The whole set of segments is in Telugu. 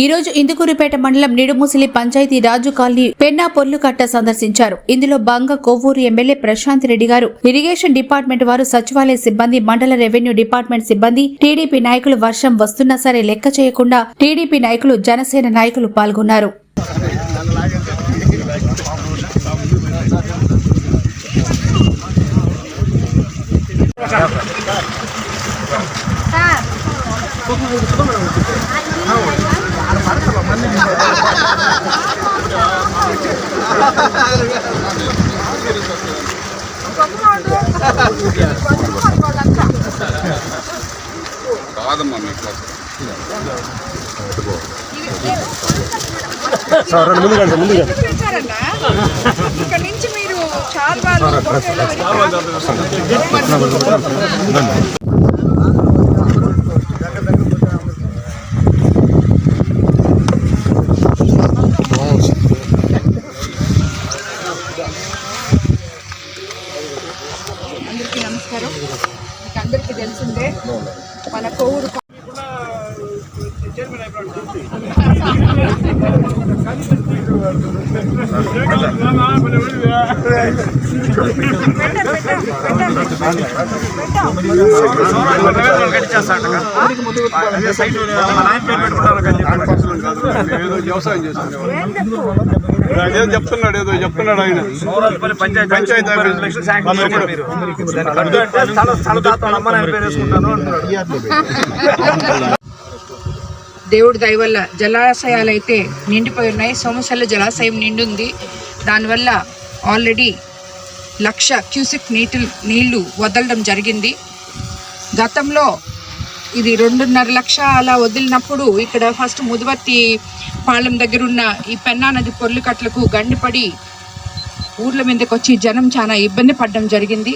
ఈ రోజు ఇందుకూరుపేట మండలం నిడుముసిలి పంచాయతీ రాజు కాలనీ పెన్నా పొర్లుకట్ట సందర్శించారు. ఇందులో బంగ Kovvur MLA Prashant Reddy garu irrigation department వారు సచివాలయ సిబ్బంది మండల రెవెన్యూ డిపార్ట్మెంట్ సిబ్బంది టీడీపీ నాయకులు వర్షం వస్తున్నా సరే లెక్క చేయకుండా టీడీపీ నాయకులు జనసేన నాయకులు పాల్గొన్నారు. కాదమ్మా మీకు రెండు ముందు కండి ముందు ఇక్కడ నుంచి మీరు హోటల్లో వెళ్ళి అందరికీ నమస్కారం మీకు అందరికీ తెలిసిందే. మన కోవూరు వ్యవసాయం చెప్తున్నాడు ఏదో చెప్తున్నాడు ఆయన. పంచాయతీ ఆఫీస్. దేవుడి దయ వల్ల జలాశయాలు అయితే నిండిపోయి ఉన్నాయి. సోమశల్ల జలాశయం నిండుంది. దానివల్ల ఆల్రెడీ లక్ష క్యూసిక్ నీటి నీళ్ళు వదలడం జరిగింది. గతంలో ఇది రెండున్నర లక్ష అలా వదిలినప్పుడు ఇక్కడ ఫస్ట్ ముదివర్తి పాలెం దగ్గర ఉన్న ఈ పెన్నా నది పొర్లుకట్లకు గండిపడి ఊర్ల మీదకి వచ్చి జనం చాలా ఇబ్బంది పడడం జరిగింది.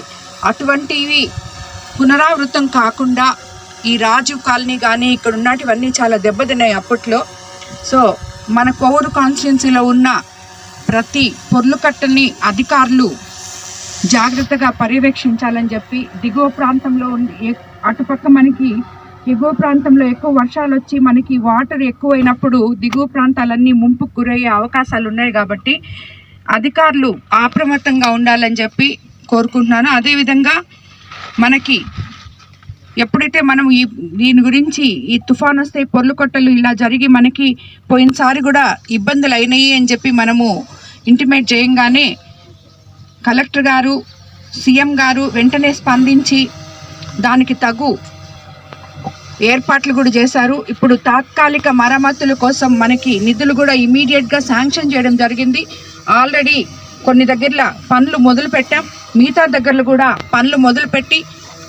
అటువంటివి పునరావృతం కాకుండా ఈ రాజీవ్ కాలనీ కానీ ఇక్కడ ఉన్నటివన్నీ చాలా దెబ్బతిన్నాయి అప్పట్లో. సో మన కోవూరు కాన్స్టిట్యున్సీలో ఉన్న ప్రతి పొర్లుకట్టని అధికారులు జాగ్రత్తగా పర్యవేక్షించాలని చెప్పి దిగువ ప్రాంతంలో ఉండి అటుపక్క మనకి ఎగువ ప్రాంతంలో ఎక్కువ వర్షాలు వచ్చి మనకి వాటర్ ఎక్కువైనప్పుడు దిగువ ప్రాంతాలన్నీ ముంపుకు గురయ్యే అవకాశాలు ఉన్నాయి కాబట్టి అధికారులు అప్రమత్తంగా ఉండాలని చెప్పి కోరుకుంటున్నాను. అదేవిధంగా మనకి ఎప్పుడైతే మనం ఈ దీని గురించి ఈ తుఫాన్ వస్తే పొర్లు కొట్టలు ఇలా జరిగి మనకి పోయినసారి కూడా ఇబ్బందులు అయినాయి అని చెప్పి మనము ఇంటిమేట్ చేయంగానే కలెక్టర్ గారు సీఎం గారు వెంటనే స్పందించి దానికి తగు ఏర్పాట్లు కూడా చేశారు. ఇప్పుడు తాత్కాలిక మరమ్మతుల కోసం మనకి నిధులు కూడా ఇమీడియట్గా శాంక్షన్ చేయడం జరిగింది. ఆల్రెడీ కొన్ని దగ్గరలో పనులు మొదలు పెట్టాం మిగతా దగ్గరలో కూడా పనులు మొదలుపెట్టి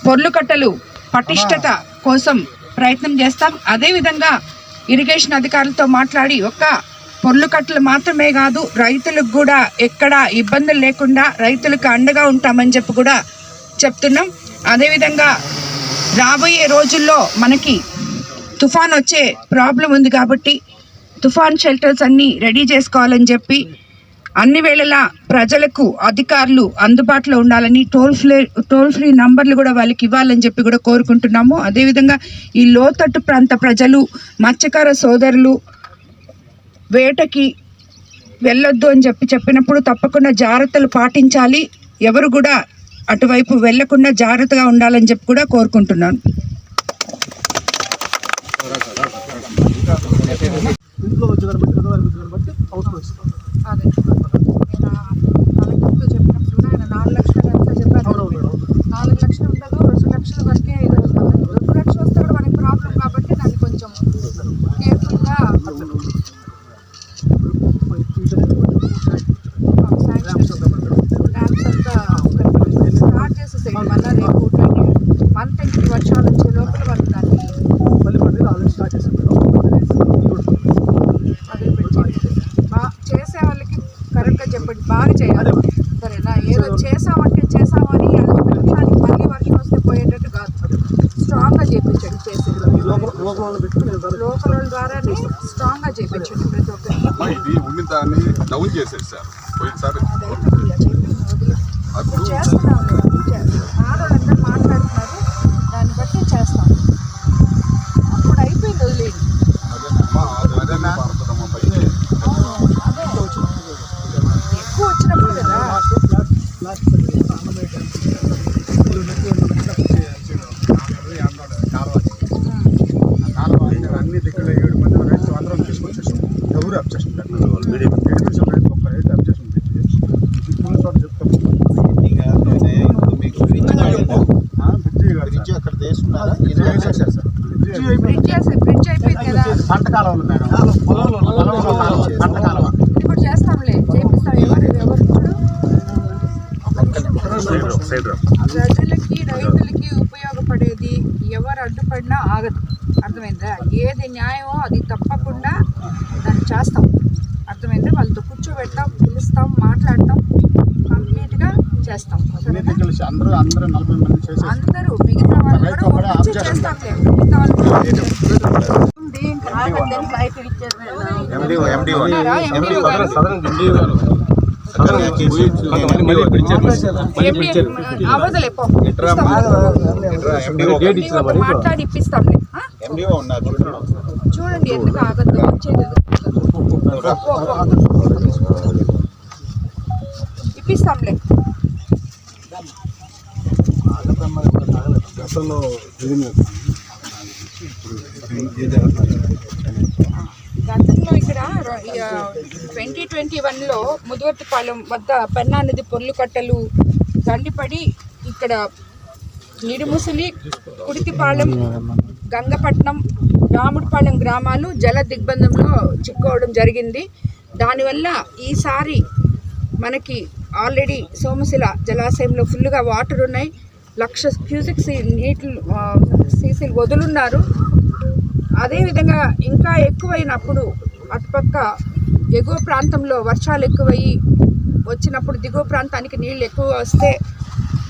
పొర్లు కట్టలు పటిష్టత కోసం ప్రయత్నం చేస్తాం. అదేవిధంగా ఇరిగేషన్ అధికారులతో మాట్లాడి ఒక్క పొర్లు కట్టలు మాత్రమే కాదు రైతులకు కూడా ఎక్కడ ఇబ్బందులు లేకుండా రైతులకు అండగా ఉంటామని చెప్పి కూడా చెప్తున్నాం. అదేవిధంగా రాబోయే రోజుల్లో మనకి తుఫాన్ వచ్చే ప్రాబ్లం ఉంది కాబట్టి తుఫాన్ షెల్టర్స్ అన్నీ రెడీ చేసుకోవాలని చెప్పి అన్ని వేళలా ప్రజలకు అధికారులు అందుబాటులో ఉండాలని టోల్ ఫ్రీ టోల్ ఫ్రీ నంబర్లు కూడా వాళ్ళకి ఇవ్వాలని చెప్పి కూడా కోరుకుంటున్నాము. అదేవిధంగా ఈ లోతట్టు ప్రాంత ప్రజలు మత్స్యకార సోదరులు వేటకి వెళ్ళొద్దు అని చెప్పి చెప్పినప్పుడు తప్పకుండా జాగ్రత్తలు పాటించాలి. ఎవరు కూడా అటువైపు వెళ్ళకుండా జాగ్రత్తగా ఉండాలని చెప్పి కూడా కోరుకుంటున్నాను. ఇంట్లో వచ్చే దాన్ని బట్టి పెద్దవారి వచ్చే దాన్ని బట్టి అవసరం ఇస్తాం అదే కలెక్టర్తో చెప్పినప్పుడు కూడా ఆయన నాలుగు లక్షలు ఎంత చెప్పారు అవునవును మేడం నాలుగు లక్షలు ఉండదు రెండు లక్షల వరకే ఇది వస్తుంది రెండు లక్షలు వస్తే కూడా మనకి ప్రాబ్లం కాబట్టి దాన్ని కొంచెం కేర్ఫుల్గా డ్యామ్స్ అంతా స్టార్ట్ చేసేసాయి మళ్ళీ రేపు మంత్ ఇంటికి వర్షాలు వచ్చే లోపల వాళ్ళు దాన్ని మళ్ళీ పడి ఆల్రెడీ స్టార్ట్ చేశాం మేడం మొదలు పెట్టి బాగా చేసే వాళ్ళకి చెప్పండి బాగా చేయాలి. సరేనా? ఏదో చేసామంటే చేసామని అది ఒక నిమిషానికి మళ్ళీ వర్షం వస్తే పోయేటట్టు కాదు. స్ట్రాంగ్గా చేయించండి చేసేది. లోకల్ వాళ్ళ ద్వారానే స్ట్రాంగ్గా చేయించండి ప్రతి ఒక్కరికి ఉండిన దాన్ని డౌన్ చేసేది సార్. పోయినసారి. చేస్తున్నాం. అన్ని దిక్కుల ఏడు మంది రైతులు అందరం తీసుకొచ్చేసాం ఎవరు అప్ చేస్తున్నారు ఎడిపించిన రైతు ఒక్క రైతు అప్ చేసి అక్కడ తీసుకున్నారా బ్రిడ్జి అయిపోయింది పంట కాలం మేడం ప్రజలకి రైతులకి ఉపయోగపడేది ఎవరు అడ్డుపడినా ఆగదు. అర్థమైందా? ఏది న్యాయమో అది తప్పకుండా దాన్ని చేస్తాం. అర్థమైందా? వాళ్ళతో కూర్చోబెడతాం పిలుస్తాం మాట్లాడతాం కంప్లీట్గా చేస్తాం. అందరూ మిగతా వాళ్ళు కూడా మిగతా వాళ్ళు? ఎండి. ఇప్పిస్తాం. ఎండి మాట్లాడి ఉన్నారు చూడండి. చూడండి ఎందుకు ఆగద్దు వచ్చేది. ఇప్పిస్తాంలే గతంలో ఇక్కడ ట్వంటీ ట్వంటీ వన్లో ముదువర్తిపాలెం వద్ద పెన్నా నది పొర్లు కట్టలు దండిపడి ఇక్కడ నిడుముసలి కుడితిపాలెం గంగపట్నం రాముడిపాలెం గ్రామాలు జల దిగ్బంధంలో చిక్కుకోవడం జరిగింది. దానివల్ల ఈసారి మనకి ఆల్రెడీ సోమశిల జలాశయంలో ఫుల్గా వాటర్ ఉన్నాయి. లక్ష క్యూసిక్స్ నీటిలు సీసీలు వదులున్నారు. అదేవిధంగా ఇంకా ఎక్కువైనప్పుడు అటుపక్క ఎగువ ప్రాంతంలో వర్షాలు ఎక్కువయ్యి వచ్చినప్పుడు దిగువ ప్రాంతానికి నీళ్ళు ఎక్కువ వస్తే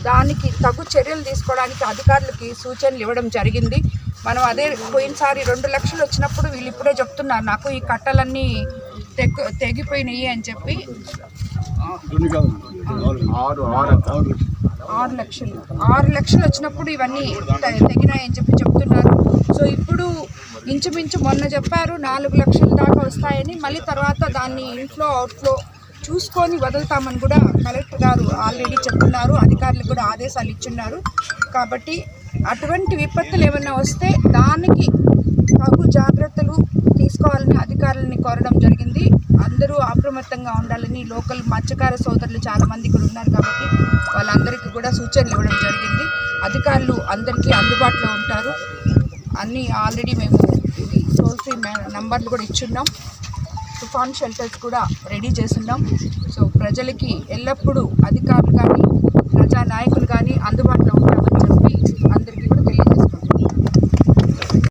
దానికి తగు చర్యలు తీసుకోవడానికి అధికారులకి సూచనలు ఇవ్వడం జరిగింది. మనం అదే పోయినసారి రెండు లక్షలు వచ్చినప్పుడు వీళ్ళు ఇప్పుడే చెప్తున్నారు నాకు ఈ కట్టలన్నీ తెగ్ తెగిపోయినాయి అని చెప్పి. ఆరు లక్షలు. ఆరు లక్షలు. వచ్చినప్పుడు ఇవన్నీ తెగినాయని చెప్పి ఇంచుమించు మొన్న చెప్పారు నాలుగు లక్షల దాకా వస్తాయని. మళ్ళీ తర్వాత దాన్ని ఇన్ఫ్లో అవుట్ఫ్లో చూసుకొని వదులుతామని కూడా కలెక్టర్ గారు ఆల్రెడీ చెప్తున్నారు. అధికారులకు కూడా ఆదేశాలు ఇచ్చున్నారు. కాబట్టి అటువంటి విపత్తులు ఏమైనా వస్తే దానికి తగు జాగ్రత్తలు తీసుకోవాలని అధికారులని కోరడం జరిగింది. అందరూ అప్రమత్తంగా ఉండాలని లోకల్ మత్స్యకార సోదరులు చాలా మంది ఇక్కడ ఉన్నారు కాబట్టి వాళ్ళందరికీ కూడా సూచనలు ఇవ్వడం జరిగింది. అధికారులు అందరికీ అందుబాటులో ఉంటారు. అన్నీ ఆల్రెడీ మేము ఇవి టోల్ ఫ్రీ నెంబర్లు కూడా ఇచ్చున్నాం. తుఫాన్ షెల్టర్స్ కూడా రెడీ చేస్తున్నాం. సో ప్రజలకి ఎల్లప్పుడూ అధికారులు కానీ ప్రజానాయకులు కానీ అందుబాటులో